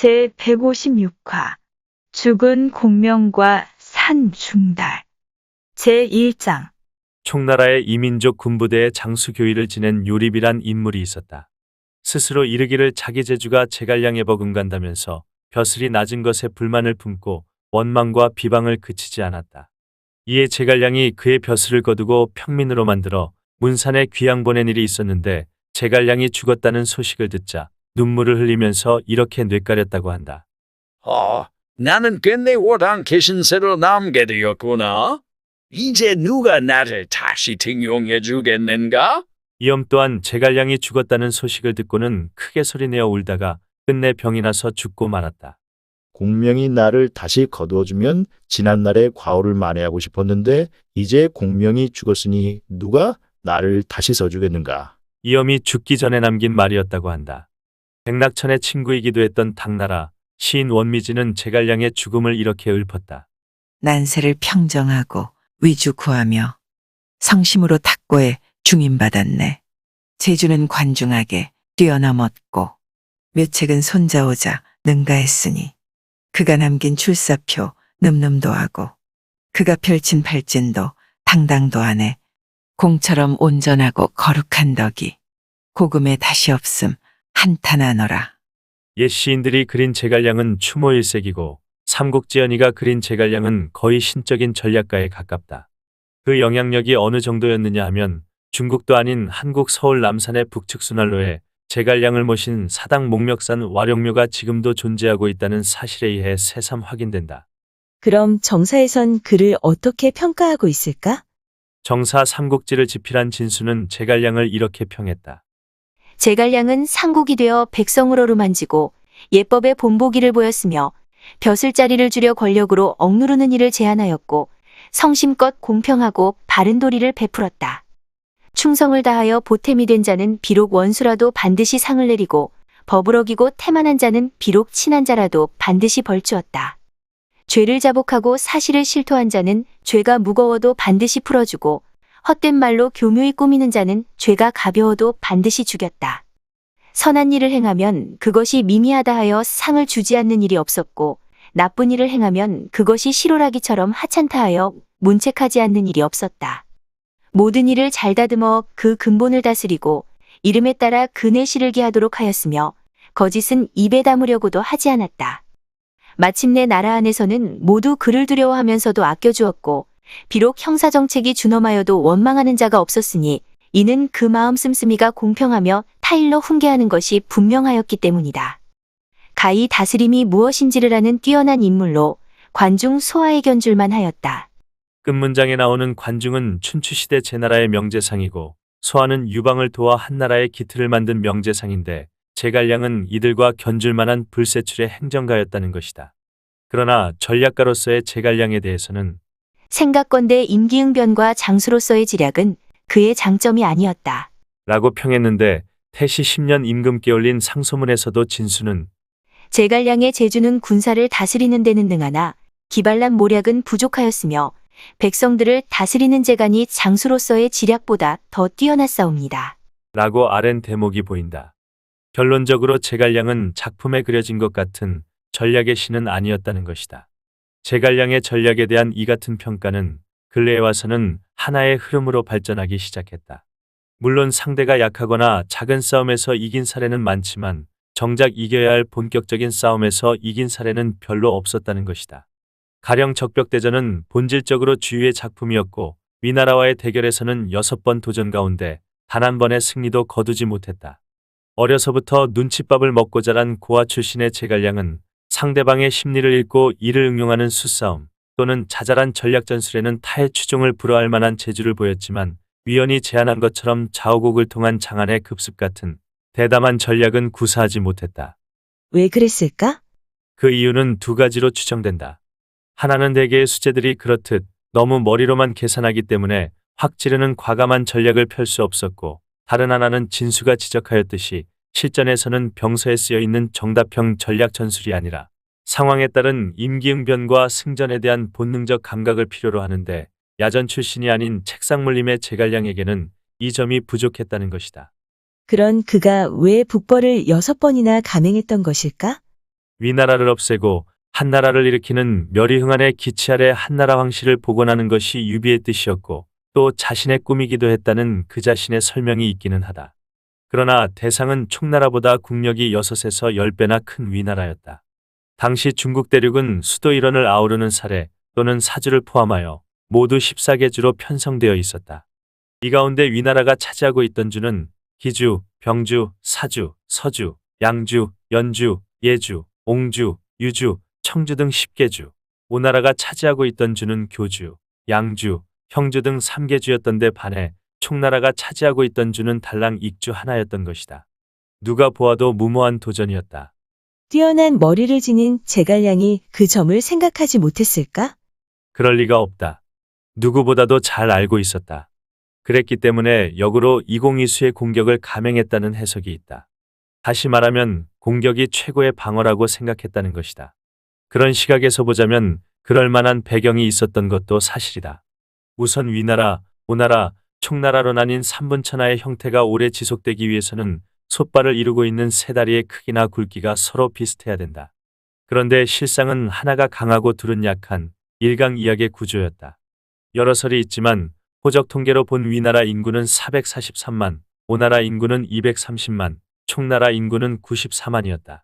제 156화 죽은 공명과 산 중달 제 1장 총나라의 이민족 군부대의 장수 교위를 지낸 요립이란 인물이 있었다. 스스로 이르기를 자기 재주가 제갈량에 버금간다면서 벼슬이 낮은 것에 불만을 품고 원망과 비방을 그치지 않았다. 이에 제갈량이 그의 벼슬을 거두고 평민으로 만들어 문산에 귀양 보낸 일이 있었는데 제갈량이 죽었다는 소식을 듣자 눈물을 흘리면서 이렇게 뇌까렸다고 한다. 어, 나는 끝내 워당 계신세로 남게 되었구나. 이제 누가 나를 다시 등용해 주겠는가? 이엄 또한 제갈량이 죽었다는 소식을 듣고는 크게 소리내어 울다가 끝내 병이 나서 죽고 말았다. 공명이 나를 다시 거두어주면 지난날의 과오를 만회하고 싶었는데 이제 공명이 죽었으니 누가 나를 다시 써주겠는가? 이엄이 죽기 전에 남긴 말이었다고 한다. 백낙천의 친구이기도 했던 당나라 시인 원미지는 제갈량의 죽음을 이렇게 읊었다. 난세를 평정하고 위주 구하며 성심으로 탁고에 중임받았네. 제주는 관중하게 뛰어넘었고 묘책은 손자오자 능가했으니 그가 남긴 출사표 늠름도 하고 그가 펼친 발진도 당당도하네. 공처럼 온전하고 거룩한 덕이 고금에 다시 없음 한탄하노라. 옛 시인들이 그린 제갈량은 추모 일색이고 삼국지연이가 그린 제갈량은 거의 신적인 전략가에 가깝다. 그 영향력이 어느 정도였느냐 하면 중국도 아닌 한국 서울 남산의 북측 순환로에 제갈량을 모신 사당 목멱산 와룡묘가 지금도 존재하고 있다는 사실에 의해 새삼 확인된다. 그럼 정사에선 그를 어떻게 평가하고 있을까? 정사 삼국지를 집필한 진수는 제갈량을 이렇게 평했다. 제갈량은 상국이 되어 백성을 어루만지고 예법의 본보기를 보였으며 벼슬 자리를 주려 권력으로 억누르는 일을 제안하였고 성심껏 공평하고 바른 도리를 베풀었다. 충성을 다하여 보탬이 된 자는 비록 원수라도 반드시 상을 내리고 법을 어기고 태만한 자는 비록 친한 자라도 반드시 벌주었다. 죄를 자복하고 사실을 실토한 자는 죄가 무거워도 반드시 풀어주고 헛된 말로 교묘히 꾸미는 자는 죄가 가벼워도 반드시 죽였다. 선한 일을 행하면 그것이 미미하다 하여 상을 주지 않는 일이 없었고 나쁜 일을 행하면 그것이 실오라기처럼 하찮다 하여 문책하지 않는 일이 없었다. 모든 일을 잘 다듬어 그 근본을 다스리고 이름에 따라 근의 실을기 하도록 하였으며 거짓은 입에 담으려고도 하지 않았다. 마침내 나라 안에서는 모두 그를 두려워하면서도 아껴주었고 비록 형사정책이 준엄하여도 원망하는 자가 없었으니 이는 그 마음 씀씀이가 공평하며 타일로 훈계하는 것이 분명하였기 때문이다. 가히 다스림이 무엇인지를 아는 뛰어난 인물로 관중 소아의 견줄만 하였다. 끝문장에 나오는 관중은 춘추시대 제나라의 명제상이고 소아는 유방을 도와 한나라의 기틀을 만든 명제상인데 제갈량은 이들과 견줄만한 불세출의 행정가였다는 것이다. 그러나 전략가로서의 제갈량에 대해서는 생각건대 임기응변과 장수로서의 지략은 그의 장점이 아니었다. 라고 평했는데 태시 10년 임금께 올린 상소문에서도 진수는 제갈량의 제주는 군사를 다스리는 데는 능하나 기발란 모략은 부족하였으며 백성들을 다스리는 재간이 장수로서의 지략보다 더 뛰어났사옵니다. 라고 아랜 대목이 보인다. 결론적으로 제갈량은 작품에 그려진 것 같은 전략의 신은 아니었다는 것이다. 제갈량의 전략에 대한 이 같은 평가는 근래에 와서는 하나의 흐름으로 발전하기 시작했다. 물론 상대가 약하거나 작은 싸움에서 이긴 사례는 많지만 정작 이겨야 할 본격적인 싸움에서 이긴 사례는 별로 없었다는 것이다. 가령 적벽대전은 본질적으로 주유의 작품이었고 위나라와의 대결에서는 여섯 번 도전 가운데 단 한 번의 승리도 거두지 못했다. 어려서부터 눈칫밥을 먹고 자란 고아 출신의 제갈량은 상대방의 심리를 읽고 이를 응용하는 수싸움 또는 자잘한 전략 전술에는 타의 추종을 불허할 만한 재주를 보였지만 위원이 제안한 것처럼 좌우곡을 통한 장안의 급습 같은 대담한 전략은 구사하지 못했다. 왜 그랬을까? 그 이유는 두 가지로 추정된다. 하나는 대개의 수재들이 그렇듯 너무 머리로만 계산하기 때문에 확 찌르는 과감한 전략을 펼 수 없었고 다른 하나는 진수가 지적하였듯이 실전에서는 병서에 쓰여 있는 정답형 전략 전술이 아니라 상황에 따른 임기응변과 승전에 대한 본능적 감각을 필요로 하는데 야전 출신이 아닌 책상 물림의 제갈량에게는 이 점이 부족했다는 것이다. 그런 그가 왜 북벌을 여섯 번이나 감행했던 것일까? 위나라를 없애고 한나라를 일으키는 멸의흥안의 기치 아래 한나라 황실을 복원하는 것이 유비의 뜻이었고 또 자신의 꿈이기도 했다는 그 자신의 설명이 있기는 하다. 그러나 대상은 총나라보다 국력이 6에서 10배나 큰 위나라였다. 당시 중국 대륙은 수도 일원을 아우르는 사례 또는 사주를 포함하여 모두 14개 주로 편성되어 있었다. 이 가운데 위나라가 차지하고 있던 주는 기주, 병주, 사주, 서주, 양주, 연주, 예주, 옹주, 유주, 청주 등 10개 주. 오나라가 차지하고 있던 주는 교주, 양주, 형주 등 3개 주였던데 반해 총나라가 차지하고 있던 주는 달랑 익주 하나였던 것이다. 누가 보아도 무모한 도전이었다. 뛰어난 머리를 지닌 제갈량이 그 점을 생각하지 못했을까? 그럴 리가 없다. 누구보다도 잘 알고 있었다. 그랬기 때문에 역으로 이공이수의 공격을 감행했다는 해석이 있다. 다시 말하면 공격이 최고의 방어라고 생각했다는 것이다. 그런 시각에서 보자면 그럴 만한 배경이 있었던 것도 사실이다. 우선 위나라, 오나라, 총나라로 나뉜 삼분천하의 형태가 오래 지속되기 위해서는 솥발을 이루고 있는 세 다리의 크기나 굵기가 서로 비슷해야 된다. 그런데 실상은 하나가 강하고 둘은 약한 일강이약의 구조였다. 여러 설이 있지만 호적 통계로 본 위나라 인구는 443만, 오나라 인구는 230만, 총나라 인구는 94만이었다.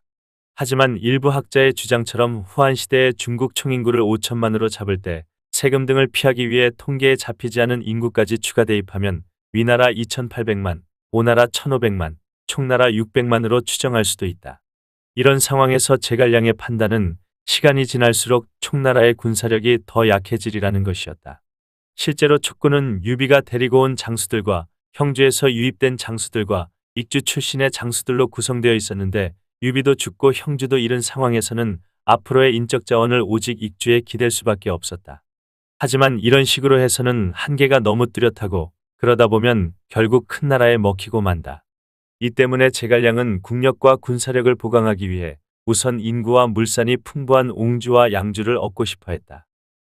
하지만 일부 학자의 주장처럼 후한 시대의 중국 총인구를 5천만으로 잡을 때 세금 등을 피하기 위해 통계에 잡히지 않은 인구까지 추가 대입하면 위나라 2,800만, 오나라 1,500만, 총나라 600만으로 추정할 수도 있다. 이런 상황에서 제갈량의 판단은 시간이 지날수록 총나라의 군사력이 더 약해지리라는 것이었다. 실제로 촉구는 유비가 데리고 온 장수들과 형주에서 유입된 장수들과 익주 출신의 장수들로 구성되어 있었는데 유비도 죽고 형주도 잃은 상황에서는 앞으로의 인적 자원을 오직 익주에 기댈 수밖에 없었다. 하지만 이런 식으로 해서는 한계가 너무 뚜렷하고 그러다 보면 결국 큰 나라에 먹히고 만다. 이 때문에 제갈량은 국력과 군사력을 보강하기 위해 우선 인구와 물산이 풍부한 옹주와 양주를 얻고 싶어 했다.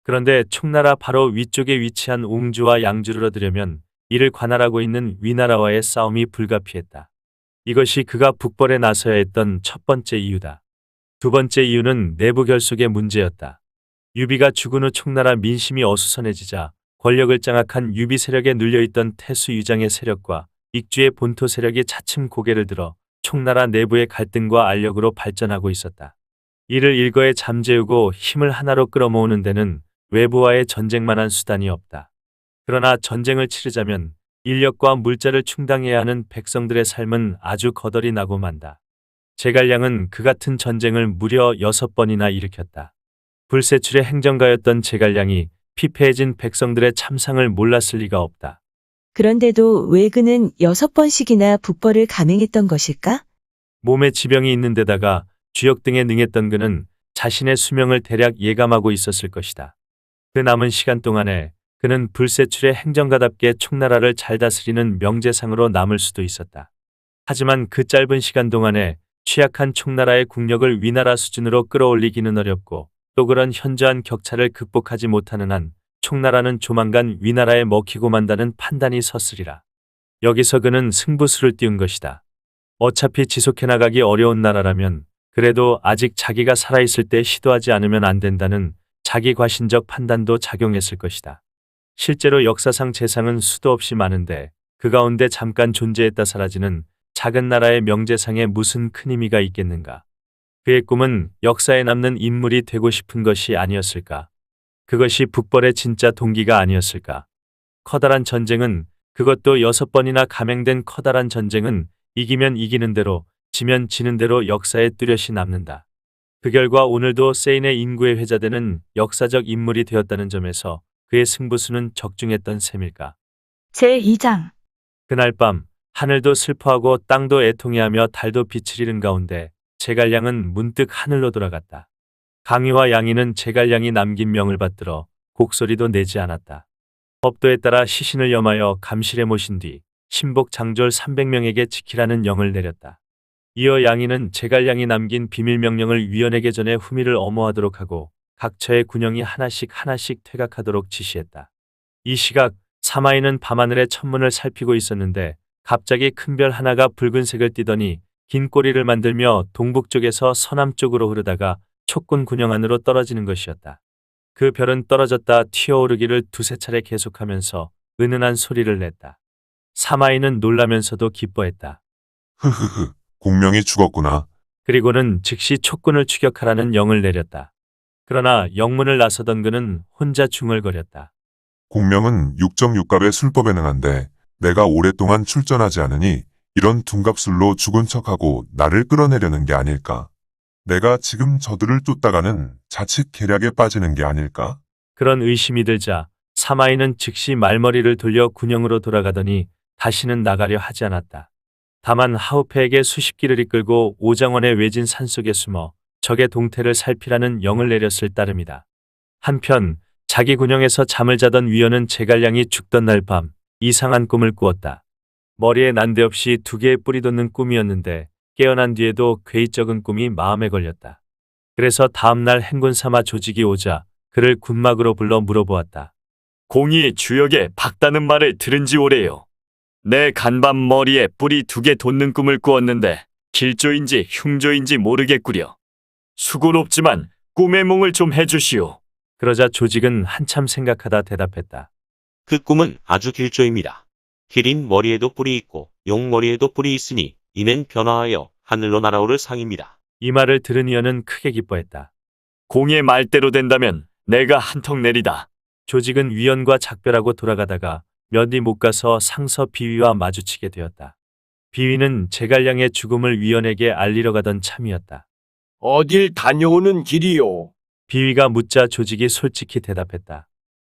그런데 총나라 바로 위쪽에 위치한 옹주와 양주를 얻으려면 이를 관할하고 있는 위나라와의 싸움이 불가피했다. 이것이 그가 북벌에 나서야 했던 첫 번째 이유다. 두 번째 이유는 내부 결속의 문제였다. 유비가 죽은 후 총나라 민심이 어수선해지자 권력을 장악한 유비 세력에 눌려있던 태수 유장의 세력과 익주의 본토 세력이 차츰 고개를 들어 총나라 내부의 갈등과 알력으로 발전하고 있었다. 이를 일거에 잠재우고 힘을 하나로 끌어모으는 데는 외부와의 전쟁만한 수단이 없다. 그러나 전쟁을 치르자면 인력과 물자를 충당해야 하는 백성들의 삶은 아주 거덜이 나고 만다. 제갈량은 그 같은 전쟁을 무려 여섯 번이나 일으켰다. 불세출의 행정가였던 제갈량이 피폐해진 백성들의 참상을 몰랐을 리가 없다. 그런데도 왜 그는 여섯 번씩이나 북벌을 감행했던 것일까? 몸에 지병이 있는 데다가 주역 등에 능했던 그는 자신의 수명을 대략 예감하고 있었을 것이다. 그 남은 시간 동안에 그는 불세출의 행정가답게 총나라를 잘 다스리는 명제상으로 남을 수도 있었다. 하지만 그 짧은 시간 동안에 취약한 총나라의 국력을 위나라 수준으로 끌어올리기는 어렵고 또 그런 현저한 격차를 극복하지 못하는 한 총나라는 조만간 위나라에 먹히고 만다는 판단이 섰으리라. 여기서 그는 승부수를 띄운 것이다. 어차피 지속해 나가기 어려운 나라라면 그래도 아직 자기가 살아있을 때 시도하지 않으면 안 된다는 자기 과신적 판단도 작용했을 것이다. 실제로 역사상 재상은 수도 없이 많은데 그 가운데 잠깐 존재했다 사라지는 작은 나라의 명제상에 무슨 큰 의미가 있겠는가. 그의 꿈은 역사에 남는 인물이 되고 싶은 것이 아니었을까. 그것이 북벌의 진짜 동기가 아니었을까. 커다란 전쟁은 그것도 여섯 번이나 감행된 커다란 전쟁은 이기면 이기는 대로 지면 지는 대로 역사에 뚜렷이 남는다. 그 결과 오늘도 세인의 인구에 회자되는 역사적 인물이 되었다는 점에서 그의 승부수는 적중했던 셈일까. 제2장 그날 밤 하늘도 슬퍼하고 땅도 애통해하며 달도 빛을 잃은 가운데 제갈량은 문득 하늘로 돌아갔다. 강희와 양이는 제갈량이 남긴 명을 받들어 곡소리도 내지 않았다. 법도에 따라 시신을 염하여 감실해 모신 뒤 신복 장졸 300명에게 지키라는 영을 내렸다. 이어 양이는 제갈량이 남긴 비밀 명령을 위원에게 전해 후미를 엄호하도록 하고 각 처의 군영이 하나씩 하나씩 퇴각하도록 지시했다. 이 시각 사마이는 밤하늘의 천문을 살피고 있었는데 갑자기 큰 별 하나가 붉은색을 띠더니 긴 꼬리를 만들며 동북쪽에서 서남쪽으로 흐르다가 촉군 군영 안으로 떨어지는 것이었다. 그 별은 떨어졌다 튀어오르기를 두세 차례 계속하면서 은은한 소리를 냈다. 사마이는 놀라면서도 기뻐했다. 흐흐흐, 공명이 죽었구나. 그리고는 즉시 촉군을 추격하라는 영을 내렸다. 그러나 영문을 나서던 그는 혼자 중얼거렸다. 공명은 6.6갑의 술법에 능한데 내가 오랫동안 출전하지 않으니 이런 둔갑술로 죽은 척하고 나를 끌어내려는 게 아닐까. 내가 지금 저들을 쫓다가는 자칫 계략에 빠지는 게 아닐까. 그런 의심이 들자 사마이는 즉시 말머리를 돌려 군영으로 돌아가더니 다시는 나가려 하지 않았다. 다만 하우페에게 수십 기를 이끌고 오장원의 외진 산속에 숨어 적의 동태를 살피라는 영을 내렸을 따름이다. 한편 자기 군영에서 잠을 자던 위원은 제갈량이 죽던 날 밤 이상한 꿈을 꾸었다. 머리에 난데없이 두 개의 뿔이 돋는 꿈이었는데 깨어난 뒤에도 괴이적은 꿈이 마음에 걸렸다. 그래서 다음날 행군 삼아 조직이 오자 그를 군막으로 불러 물어보았다. 공이 주역에 박다는 말을 들은 지 오래요. 내 간밤 머리에 뿔이 두개 돋는 꿈을 꾸었는데 길조인지 흉조인지 모르겠구려. 수고롭지만 꿈의 몽을 좀 해주시오. 그러자 조직은 한참 생각하다 대답했다. 그 꿈은 아주 길조입니다. 기린 머리에도 뿔이 있고 용 머리에도 뿔이 있으니 이는 변화하여 하늘로 날아오를 상입니다. 이 말을 들은 이어는 크게 기뻐했다. 공의 말대로 된다면 내가 한턱 내리다. 조직은 위원과 작별하고 돌아가다가 몇 리 못 가서 상서 비위와 마주치게 되었다. 비위는 제갈량의 죽음을 위원에게 알리러 가던 참이었다. 어딜 다녀오는 길이요? 비위가 묻자 조직이 솔직히 대답했다.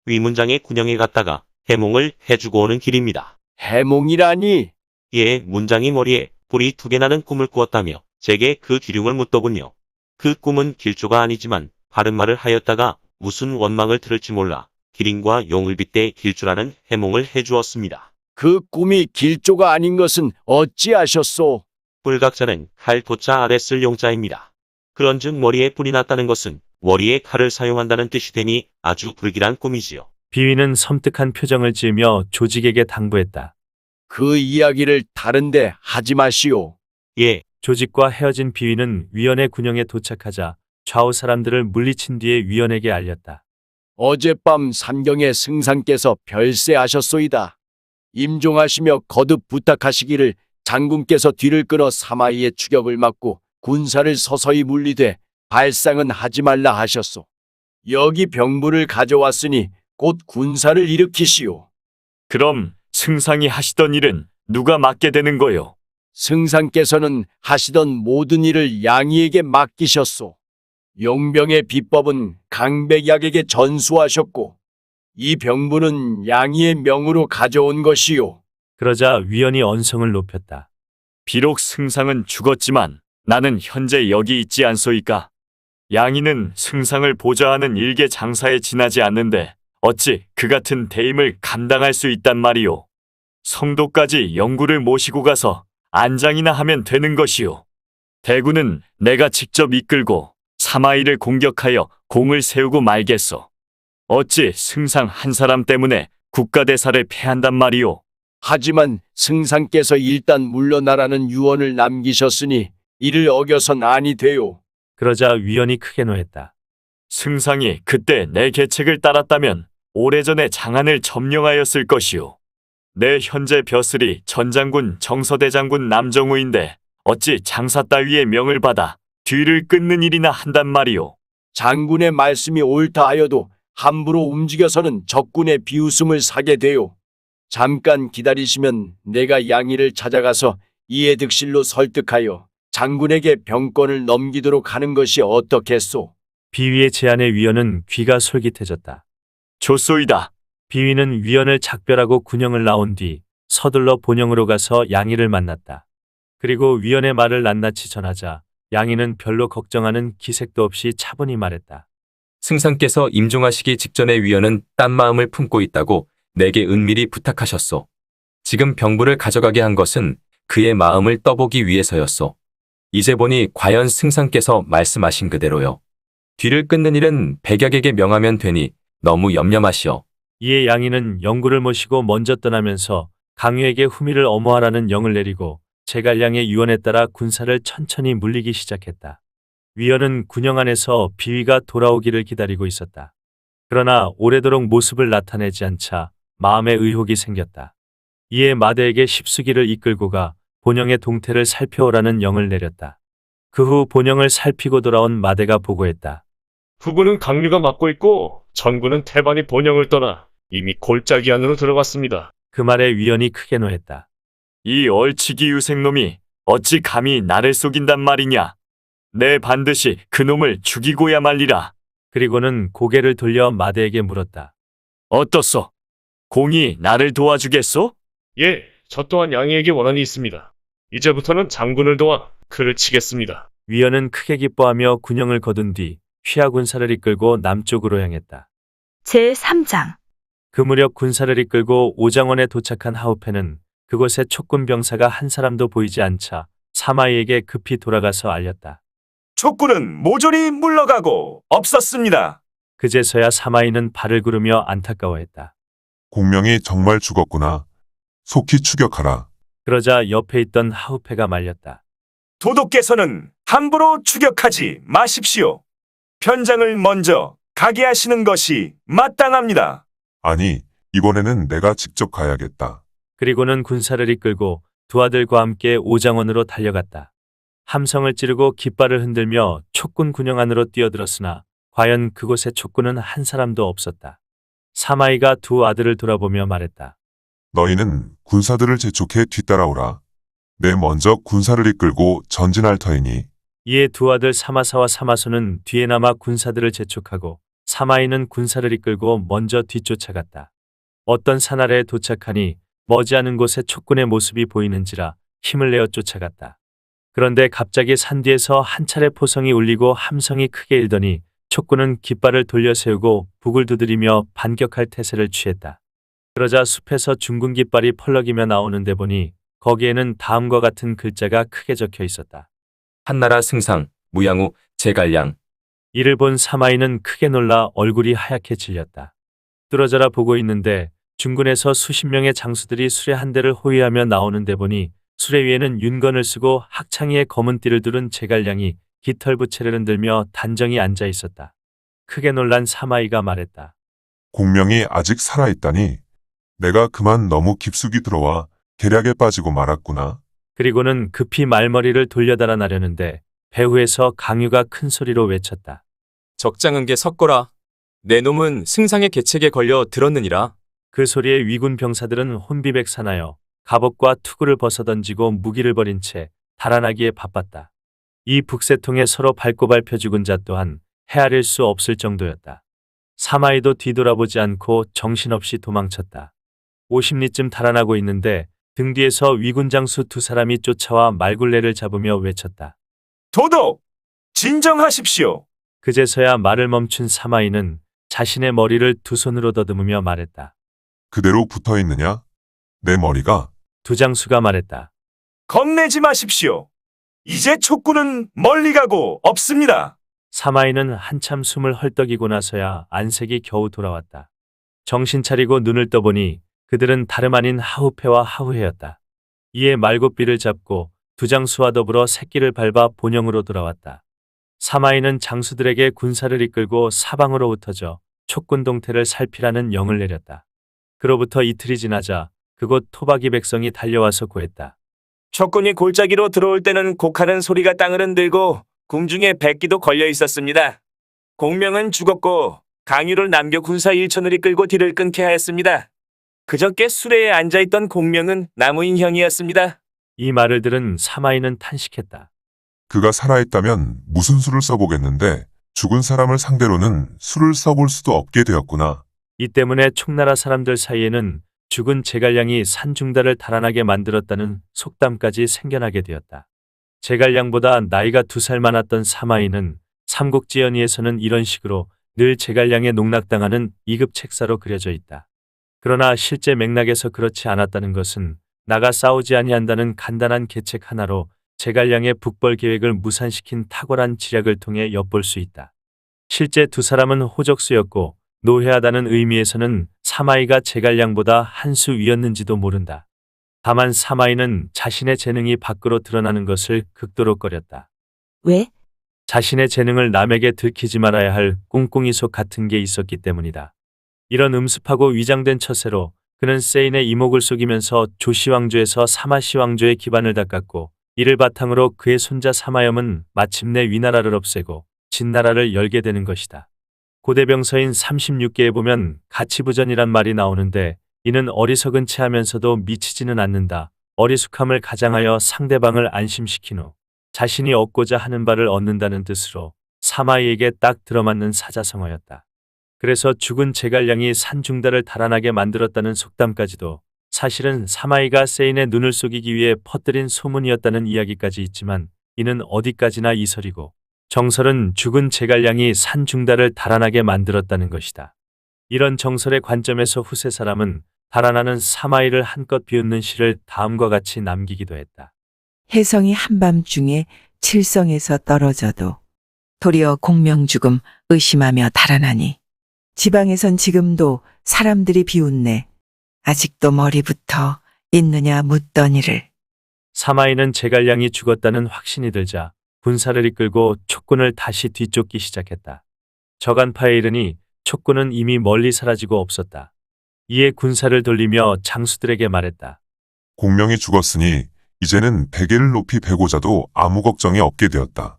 위문장의 군영에 갔다가 해몽을 해주고 오는 길입니다. 해몽이라니? 예, 문장이 머리에 뿔이 두 개 나는 꿈을 꾸었다며 제게 그 기륭을 묻더군요. 그 꿈은 길조가 아니지만 바른 말을 하였다가 무슨 원망을 들을지 몰라 기린과 용을 빗대 길조라는 해몽을 해주었습니다. 그 꿈이 길조가 아닌 것은 어찌하셨소? 뿔각자는 칼 도자 아래 쓸 용자입니다. 그런즉 머리에 뿔이 났다는 것은 머리에 칼을 사용한다는 뜻이 되니 아주 불길한 꿈이지요. 비위는 섬뜩한 표정을 지으며 조직에게 당부했다. 그 이야기를 다른데 하지 마시오. 예, 조직과 헤어진 비위는 위원의 군영에 도착하자 좌우 사람들을 물리친 뒤에 위원에게 알렸다. 어젯밤 삼경에 승상께서 별세하셨소이다. 임종하시며 거듭 부탁하시기를 장군께서 뒤를 끌어 사마이의 추격을 막고 군사를 서서히 물리되 발상은 하지 말라 하셨소. 여기 병부를 가져왔으니 곧 군사를 일으키시오. 그럼 승상이 하시던 일은 누가 맡게 되는 거요? 승상께서는 하시던 모든 일을 양이에게 맡기셨소. 용병의 비법은 강백약에게 전수하셨고 이 병부는 양이의 명으로 가져온 것이요. 그러자 위원이 언성을 높였다. 비록 승상은 죽었지만 나는 현재 여기 있지 않소이까. 양이는 승상을 보좌하는 일개 장사에 지나지 않는데 어찌 그 같은 대임을 감당할 수 있단 말이오. 성도까지 영구를 모시고 가서 안장이나 하면 되는 것이오. 대군은 내가 직접 이끌고 사마이를 공격하여 공을 세우고 말겠소. 어찌 승상 한 사람 때문에 국가대사를 패한단 말이오. 하지만 승상께서 일단 물러나라는 유언을 남기셨으니 이를 어겨선 아니 돼요. 그러자 위원이 크게 노했다. 승상이 그때 내 계책을 따랐다면 오래전에 장안을 점령하였을 것이오. 내 현재 벼슬이 전장군 정서대장군 남정우인데 어찌 장사 따위의 명을 받아 뒤를 끊는 일이나 한단 말이오. 장군의 말씀이 옳다 하여도 함부로 움직여서는 적군의 비웃음을 사게 돼요. 잠깐 기다리시면 내가 양이를 찾아가서 이해득실로 설득하여 장군에게 병권을 넘기도록 하는 것이 어떻겠소? 비위의 제안에 위원은 귀가 솔깃해졌다. 좋소이다. 비위는 위원을 작별하고 군영을 나온 뒤 서둘러 본영으로 가서 양이를 만났다. 그리고 위원의 말을 낱낱이 전하자 양이는 별로 걱정하는 기색도 없이 차분히 말했다. 승상께서 임종하시기 직전에 위원은 딴 마음을 품고 있다고 내게 은밀히 부탁하셨소. 지금 병부를 가져가게 한 것은 그의 마음을 떠보기 위해서였소. 이제 보니 과연 승상께서 말씀하신 그대로요. 뒤를 끊는 일은 백약에게 명하면 되니 너무 염려마시오. 이에 양이는 영구를 모시고 먼저 떠나면서 강유에게 후미를 엄호하라는 영을 내리고 제갈량의 유언에 따라 군사를 천천히 물리기 시작했다. 위원은 군영 안에서 비위가 돌아오기를 기다리고 있었다. 그러나 오래도록 모습을 나타내지 않자 마음에 의혹이 생겼다. 이에 마대에게 십수기를 이끌고 가 본영의 동태를 살펴오라는 영을 내렸다. 그 후 본영을 살피고 돌아온 마대가 보고했다. 후군은 강류가 막고 있고 전군은 태반이 본영을 떠나 이미 골짜기 안으로 들어갔습니다. 그 말에 위원이 크게 노했다. 이 얼치기 유생놈이 어찌 감히 나를 속인단 말이냐. 내 반드시 그놈을 죽이고야 말리라. 그리고는 고개를 돌려 마대에게 물었다. 어떻소? 공이 나를 도와주겠소? 예, 저 또한 양이에게 원한이 있습니다. 이제부터는 장군을 도와 그를 치겠습니다. 위원은 크게 기뻐하며 군영을 거둔 뒤 휘하 군사를 이끌고 남쪽으로 향했다. 제3장 그 무렵 군사를 이끌고 오장원에 도착한 하우페는 그곳에 촉군 병사가 한 사람도 보이지 않자 사마이에게 급히 돌아가서 알렸다. 촉구는 모조리 물러가고 없었습니다. 그제서야 사마이는 발을 구르며 안타까워했다. 공명이 정말 죽었구나. 속히 추격하라. 그러자 옆에 있던 하우페가 말렸다. 도독께서는 함부로 추격하지 마십시오. 편장을 먼저 가게 하시는 것이 마땅합니다. 아니, 이번에는 내가 직접 가야겠다. 그리고는 군사를 이끌고 두 아들과 함께 오장원으로 달려갔다. 함성을 찌르고 깃발을 흔들며 촉군 군영 안으로 뛰어들었으나 과연 그곳에 촉군은 한 사람도 없었다. 사마이가 두 아들을 돌아보며 말했다. 너희는 군사들을 재촉해 뒤따라오라. 내 먼저 군사를 이끌고 전진할 터이니 이에 두 아들 사마사와 사마소는 뒤에 남아 군사들을 재촉하고 사마이는 군사를 이끌고 먼저 뒤쫓아갔다. 어떤 산 아래에 도착하니 머지않은 곳에 촉군의 모습이 보이는지라 힘을 내어 쫓아갔다. 그런데 갑자기 산 뒤에서 한 차례 포성이 울리고 함성이 크게 일더니 촉군은 깃발을 돌려 세우고 북을 두드리며 반격할 태세를 취했다. 그러자 숲에서 중군 깃발이 펄럭이며 나오는데 보니 거기에는 다음과 같은 글자가 크게 적혀 있었다. 한나라 승상, 무양우, 제갈량. 이를 본 사마이는 크게 놀라 얼굴이 하얗게 질렸다. 뚫어져라 보고 있는데 중군에서 수십 명의 장수들이 수레 한 대를 호위하며 나오는데 보니 수레 위에는 윤건을 쓰고 학창이에 검은 띠를 두른 제갈량이 깃털 부채를 흔들며 단정히 앉아 있었다. 크게 놀란 사마이가 말했다. 공명이 아직 살아있다니 내가 그만 너무 깊숙이 들어와 계략에 빠지고 말았구나. 그리고는 급히 말머리를 돌려달아 나려는데 배후에서 강유가 큰 소리로 외쳤다. 적장은게 섞어라. 내 놈은 승상의 계책에 걸려 들었느니라. 그 소리에 위군 병사들은 혼비백 산하여 갑옷과 투구를 벗어던지고 무기를 버린 채 달아나기에 바빴다. 이 북새통에 서로 밟고 밟혀 죽은 자 또한 헤아릴 수 없을 정도였다. 사마이도 뒤돌아보지 않고 정신없이 도망쳤다. 50리쯤 달아나고 있는데 등 뒤에서 위군 장수 두 사람이 쫓아와 말굴레를 잡으며 외쳤다. 도독! 진정하십시오. 그제서야 말을 멈춘 사마이는 자신의 머리를 두 손으로 더듬으며 말했다. 그대로 붙어 있느냐? 내 머리가 두 장수가 말했다. 겁내지 마십시오. 이제 촉구는 멀리 가고 없습니다. 사마이는 한참 숨을 헐떡이고 나서야 안색이 겨우 돌아왔다. 정신 차리고 눈을 떠보니 그들은 다름 아닌 하우페와 하우헤였다. 이에 말고삐를 잡고 두 장수와 더불어 새끼를 밟아 본영으로 돌아왔다. 사마이는 장수들에게 군사를 이끌고 사방으로 흩어져 촉군 동태를 살피라는 영을 내렸다. 그로부터 이틀이 지나자 그곳 토박이 백성이 달려와서 구했다. 촉군이 골짜기로 들어올 때는 곡하는 소리가 땅을 흔들고 궁중에 백기도 걸려 있었습니다. 공명은 죽었고 강유를 남겨 군사 일천을 이끌고 뒤를 끊게 하였습니다. 그저께 수레에 앉아있던 공명은 나무인 형이었습니다. 이 말을 들은 사마이는 탄식했다. 그가 살아있다면 무슨 수를 써보겠는데 죽은 사람을 상대로는 수를 써볼 수도 없게 되었구나. 이 때문에 총나라 사람들 사이에는 죽은 제갈량이 산중달을 달아나게 만들었다는 속담까지 생겨나게 되었다. 제갈량보다 나이가 두 살 많았던 사마이는 삼국지연의에서는 이런 식으로 늘 제갈량에 농락당하는 2급 책사로 그려져 있다. 그러나 실제 맥락에서 그렇지 않았다는 것은 나가 싸우지 아니한다는 간단한 계책 하나로 제갈량의 북벌 계획을 무산시킨 탁월한 지략을 통해 엿볼 수 있다. 실제 두 사람은 호적수였고 노회하다는 의미에서는 사마이가 제갈량보다 한 수 위였는지도 모른다. 다만 사마이는 자신의 재능이 밖으로 드러나는 것을 극도로 꺼렸다. 왜? 자신의 재능을 남에게 들키지 말아야 할 꿍꿍이 속 같은 게 있었기 때문이다. 이런 음습하고 위장된 처세로 그는 세인의 이목을 속이면서 조시 왕조에서 사마시 왕조의 기반을 닦았고 이를 바탕으로 그의 손자 사마염은 마침내 위나라를 없애고 진나라를 열게 되는 것이다. 고대병서인 36개에 보면 가치부전이란 말이 나오는데 이는 어리석은 채 하면서도 미치지는 않는다. 어리숙함을 가장하여 상대방을 안심시킨 후 자신이 얻고자 하는 바를 얻는다는 뜻으로 사마이에게 딱 들어맞는 사자성어였다. 그래서 죽은 제갈량이 산중달을 달아나게 만들었다는 속담까지도 사실은 사마이가 세인의 눈을 속이기 위해 퍼뜨린 소문이었다는 이야기까지 있지만 이는 어디까지나 이설이고 정설은 죽은 제갈량이 산중달을 달아나게 만들었다는 것이다. 이런 정설의 관점에서 후세 사람은 달아나는 사마이를 한껏 비웃는 시를 다음과 같이 남기기도 했다. 혜성이 한밤중에 칠성에서 떨어져도 도리어 공명 죽음 의심하며 달아나니 지방에선 지금도 사람들이 비웃네. 아직도 머리부터 있느냐 묻더니를 사마이는 제갈량이 죽었다는 확신이 들자 군사를 이끌고 촉군을 다시 뒤쫓기 시작했다. 저간파에 이르니 촉군은 이미 멀리 사라지고 없었다. 이에 군사를 돌리며 장수들에게 말했다. 공명이 죽었으니 이제는 베개를 높이 베고자도 아무 걱정이 없게 되었다.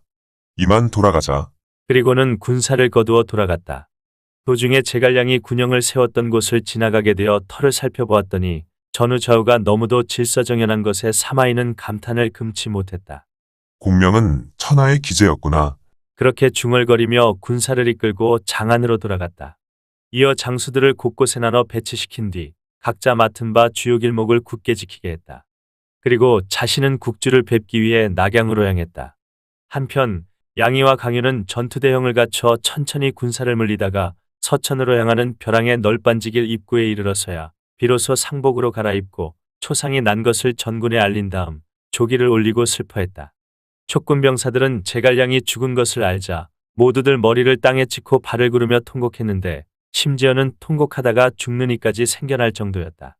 이만 돌아가자. 그리고는 군사를 거두어 돌아갔다. 도중에 제갈량이 군영을 세웠던 곳을 지나가게 되어 터를 살펴보았더니 전우 좌우가 너무도 질서정연한 것에 사마이는 감탄을 금치 못했다. 공명은 천하의 기재였구나. 그렇게 중얼거리며 군사를 이끌고 장안으로 돌아갔다. 이어 장수들을 곳곳에 나눠 배치시킨 뒤 각자 맡은 바 주요 길목을 굳게 지키게 했다. 그리고 자신은 국주를 뵙기 위해 낙양으로 향했다. 한편 양이와 강유는 전투대형을 갖춰 천천히 군사를 물리다가 서천으로 향하는 벼랑의 널빤지길 입구에 이르러서야 비로소 상복으로 갈아입고 초상이 난 것을 전군에 알린 다음 조기를 올리고 슬퍼했다. 촉군병사들은 제갈량이 죽은 것을 알자 모두들 머리를 땅에 찍고 발을 구르며 통곡했는데 심지어는 통곡하다가 죽는 이까지 생겨날 정도였다.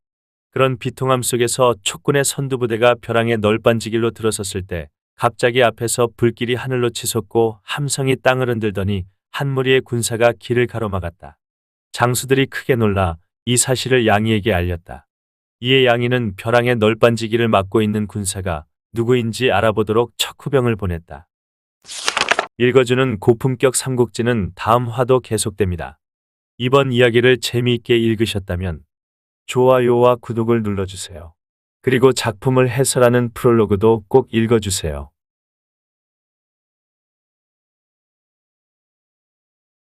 그런 비통함 속에서 촉군의 선두부대가 벼랑의 널빤지길로 들어섰을 때 갑자기 앞에서 불길이 하늘로 치솟고 함성이 땅을 흔들더니 한 무리의 군사가 길을 가로막았다. 장수들이 크게 놀라 이 사실을 양이에게 알렸다. 이에 양이는 벼랑의 널빤지기를 막고 있는 군사가 누구인지 알아보도록 척후병을 보냈다. 읽어주는 고품격 삼국지는 다음 화도 계속됩니다. 이번 이야기를 재미있게 읽으셨다면 좋아요와 구독을 눌러주세요. 그리고 작품을 해설하는 프롤로그도 꼭 읽어주세요.